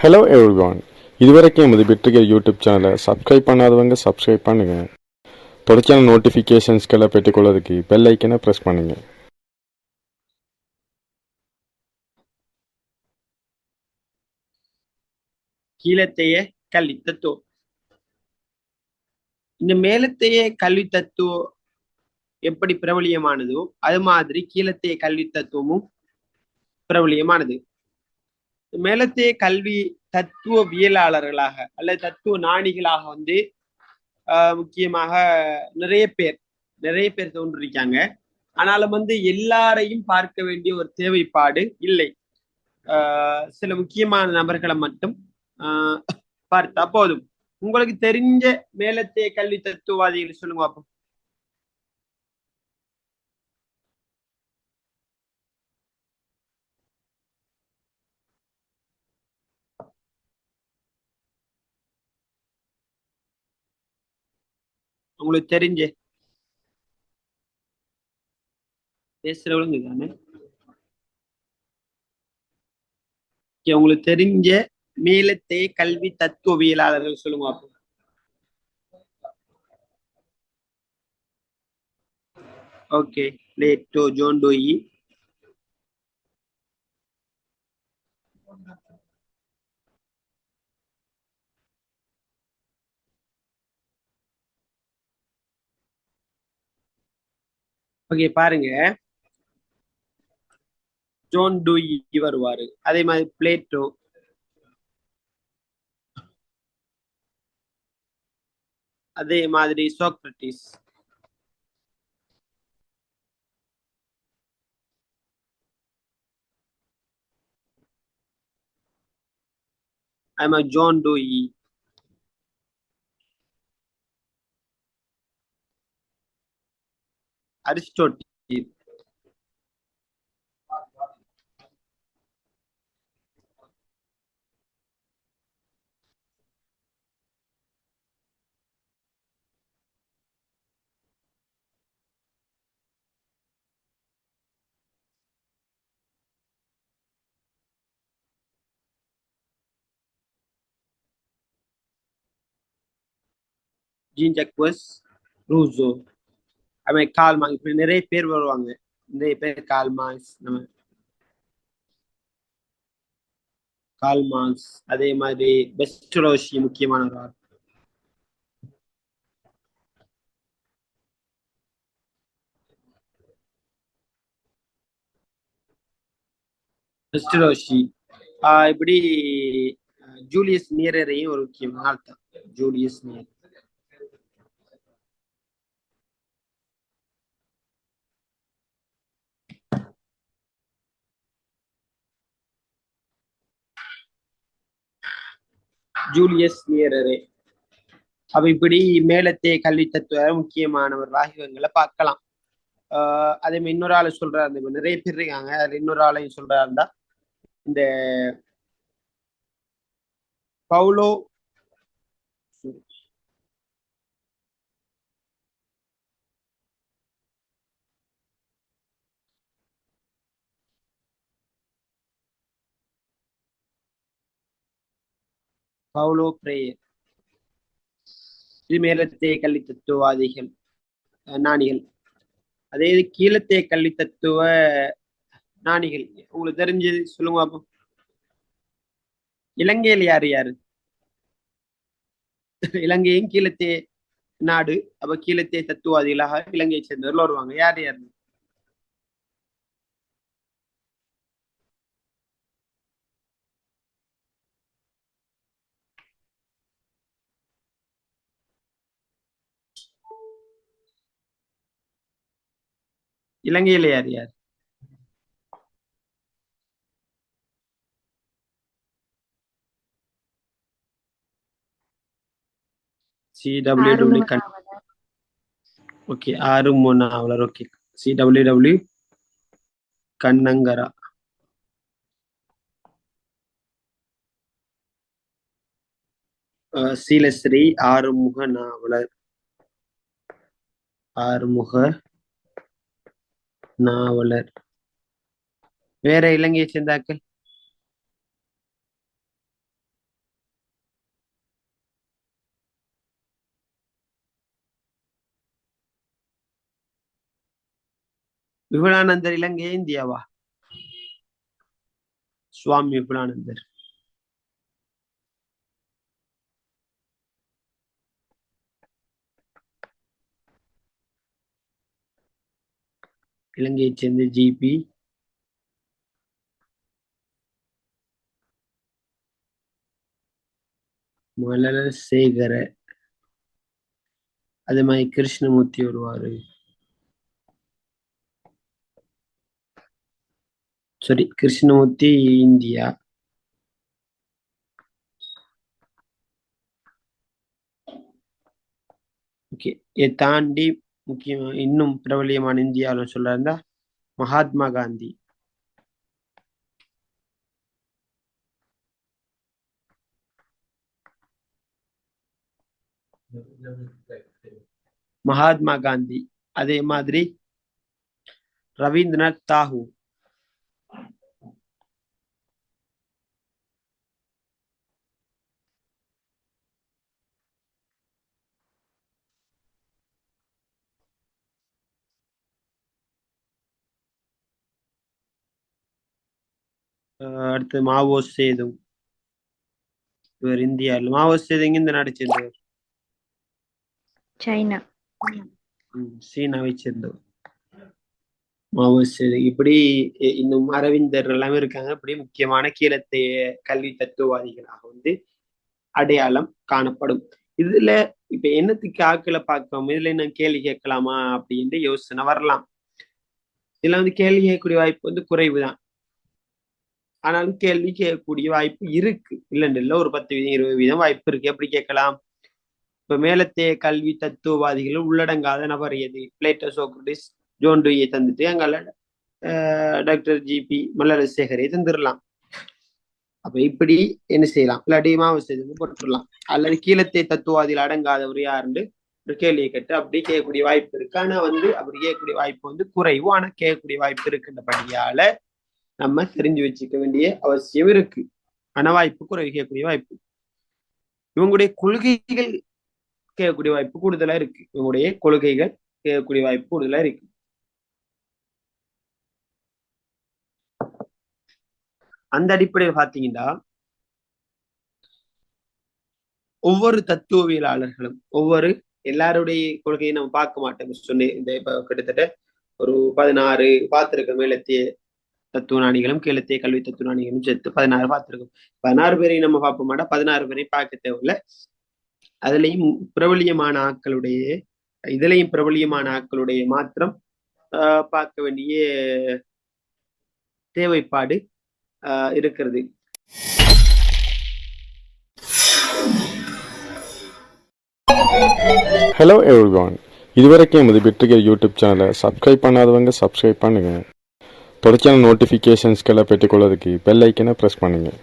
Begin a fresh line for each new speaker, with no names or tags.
Hello everyone இதுவரைக்கும் எமது வெற்றிகர் யூடியூப் சேனலை சப்ஸ்கிரைப் பண்ணாதவங்க சப்ஸ்கிரைப் பண்ணுங்க. தொடர்ச்சியான நோட்டிஃபிகேஷன்ஸ்களை பெற்றுக்கொள்வதற்கு பெல் ஐக்கனை ப்ரெஸ் பண்ணுங்க.
கீழத்தையே கல்வி தத்துவம் இந்த மேலத்தையே கல்வி தத்துவம் எப்படி பிரபலியமானதோ அது மாதிரி கீழத்தைய கல்வி தத்துவமும் பிரபலியமானது. மேலத்தைய கல்வி தத்துவவியலாளர்களாக அல்லது தத்துவ நாணிகளாக வந்து ஆஹ் முக்கியமாக நிறைய பேர் நிறைய பேர் தோன்றிருக்காங்க. ஆனாலும் வந்து எல்லாரையும் பார்க்க வேண்டிய ஒரு தேவைப்பாடு இல்லை. ஆஹ் சில முக்கியமான நபர்களை மட்டும் ஆஹ் பார்த்தா போதும். உங்களுக்கு தெரிஞ்ச மேலத்தைய கல்வி தத்துவவாதிகள் சொல்லுங்க அப்போ உங்களுக்கு தெரிஞ்ச பேசுறவங்க தானே உங்களுக்கு தெரிஞ்ச மேலத்தைய கல்வி தத்துவவியலாளர்கள் சொல்லுங்க அப்போ. Okay Plato John Dewey okay பாருங்க. ஜோன் டூயி வருவாரு. அதே மாதிரி பிளேட்டோ அதே மாதிரி சோக்ரட்டிஸ் அதே மாதிரி zone Dewey Aristotle Jean-Jacques Rousseau அவன் கால் மார்க்ஸ் நிறைய பேர் வருவாங்க. நிறைய பேர் கால் மாங்க்ஸ் நம்ம கால் மாங்க்ஸ் அதே மாதிரி பெஸ்ட்ரோஷி முக்கியமான ஒரு ஆள் பெஸ்ட்ரோஷி ஆஹ் இப்படி ஜூலியஸ் நியரரையும் ஒரு முக்கியமான ஆர்த்தம் தான் ஜூலியஸ் நியர் ஜூலியஸ் நியரரே அப்ப இப்படி மேலத்தே கல்வி தத்துவ முக்கியமானவர் வாகிவங்களை பார்க்கலாம். ஆஹ் அதே மாதிரி இன்னொரு ஆளு சொல்றாரு அந்த நிறைய பேர் இருக்காங்க. அதுல இன்னொரு ஆளையும் சொல்றாருந்தா இந்த பவுலோ பவுலோ பிரேயர். இது மேலத்தே கல்வி தத்துவவாதிகள் நாணிகள் அதே இது கீழத்தே கல்வி தத்துவ நாணிகள் உங்களுக்கு தெரிஞ்சது சொல்லுங்க அப்போ இலங்கையில் யாரு யாரு? இலங்கையும் கீழத்தே நாடு அப்ப கீழத்தே தத்துவவாதிகளாக இலங்கையை சேர்ந்தவர்கள் வருவாங்க. யார் யாரு? இலங்கையில யார் யார்? சி டபிள்யூ டபிள்யூ கண் ஓகே ஆறு மூணாவலர் okay C W W Kannangara. சீலஸ்ரீ Arumuga Navalar Arumuga Navalar. வேற இலங்கையை சேர்ந்தாக்கள்? விபுலானந்தர் இலங்கையே இந்தியாவா? சுவாமி விபுலானந்தர். இலங்கையைச் சேர்ந்த ஜிபி மலர சேகர அது மாதிரி கிருஷ்ணமூர்த்தி வருவாரு. Sorry Krishnamurthy India. ஓகே இதை தாண்டி முக்கியம் இன்னும் பிரபலியமான இந்தியாவில் சொல்றாருந்தா மகாத்மா காந்தி. மகாத்மா காந்தி அதே மாதிரி ரவீந்திரநாத் தாகூர். அடுத்து மாவோ சேது இவர் இந்தியாவில் மாவோ சேது எங்க இந்த நாடு சேர்ந்தவர்?
சைனா.
சீனாவை சேர்ந்தவர். மாவோ சேது இப்படி இ- இன்னும் அரவிந்தர் எல்லாமே இருக்காங்க. இப்படி முக்கியமான கீழத்தைய கல்வி தத்துவவாதிகளாக வந்து அடையாளம் காணப்படும். இதுல இப்ப என்னத்துக்கு ஆக்களை பார்க்கணும் இதுல என்ன கேள்வி கேட்கலாமா அப்படின்ட்டு யோசனை வரலாம். இதுல வந்து கேள்வி கேட்கக்கூடிய வாய்ப்பு வந்து குறைவுதான். ஆனாலும் கேள்வி கேட்கக்கூடிய வாய்ப்பு இருக்கு. இல்லைன்னு இல்லை ஒரு பத்து வீதம் இருபது வீதம் வாய்ப்பு இருக்கு. எப்படி கேட்கலாம்? இப்ப மேலத்தைய கல்வி தத்துவவாதிகள் உள்ளடங்காத நபர் எது? பிளேட்டோ சோக்ரட்டிஸ் ஜோன் டூயை தந்துட்டு அங்கால டாக்டர் ஜிபி மல்லரசேகரை தந்துடலாம் அப்ப இப்படி என்ன செய்யலாம்? இல்லாட்டி மாவசதி போட்டுடலாம் அல்லது கீழத்தை தத்துவாதியில் அடங்காதவர் யாருன்னு ஒரு கேள்வியை கேட்டு அப்படி கேட்கக்கூடிய வாய்ப்பு இருக்கு. ஆனா வந்து அப்படி கேட்கக்கூடிய வாய்ப்பு வந்து குறைவு. ஆனா கேட்கக்கூடிய வாய்ப்பு இருக்குன்றபடியால நம்ம தெரிஞ்சு வச்சுக்க வேண்டிய அவசியம் இருக்கு. பண வாய்ப்பு குறைவு வாய்ப்பு. இவங்களுடைய கொள்கைகள் கேட்கக்கூடிய வாய்ப்பு கூடுதலா இருக்கு. இவங்களுடைய கொள்கைகள் கேட்கக்கூடிய வாய்ப்பு கூடுதலா இருக்கு. அந்த அடிப்படையில் பாத்தீங்கன்னா ஒவ்வொரு தத்துவவியலாளர்களும் ஒவ்வொரு எல்லாருடைய கொள்கையை நம்ம பார்க்க மாட்டோம் சொன்னேன். இந்த இப்ப கிட்டத்தட்ட ஒரு பதினாறு பார்த்திருக்க மேலத்திய தத்துவநாணிகளும் கீழத்திய கல்வி தத்துவநாணிகளும் சேர்த்து பதினாறு பார்த்துருக்கோம். பதினாறு பேரையும் நம்ம பார்ப்போமாடா பதினாறு பேரையும் பார்க்க தேவையில்லை. அதுலயும் பிரபலியமான ஆட்களுடைய இதுலயும் பிரபலியமான ஆட்களுடைய மாத்திரம் ஆஹ் பார்க்க வேண்டிய தேவைப்பாடு ஆஹ் இருக்கிறது.
ஹலோ எவ்ரிவான் இதுவரைக்கும் எமது பெற்றுகிற யூடியூப் சேனலை சப்ஸ்கிரைப் பண்ணாதவங்க சப்ஸ்கிரைப் பண்ணுங்க. தொடர்ச்சியான நோட்டிஃபிகேஷன்ஸ்களை பெற்றுக்கொள்வதற்கு பெல் ஐக்கனை ப்ரெஸ் பண்ணுங்கள்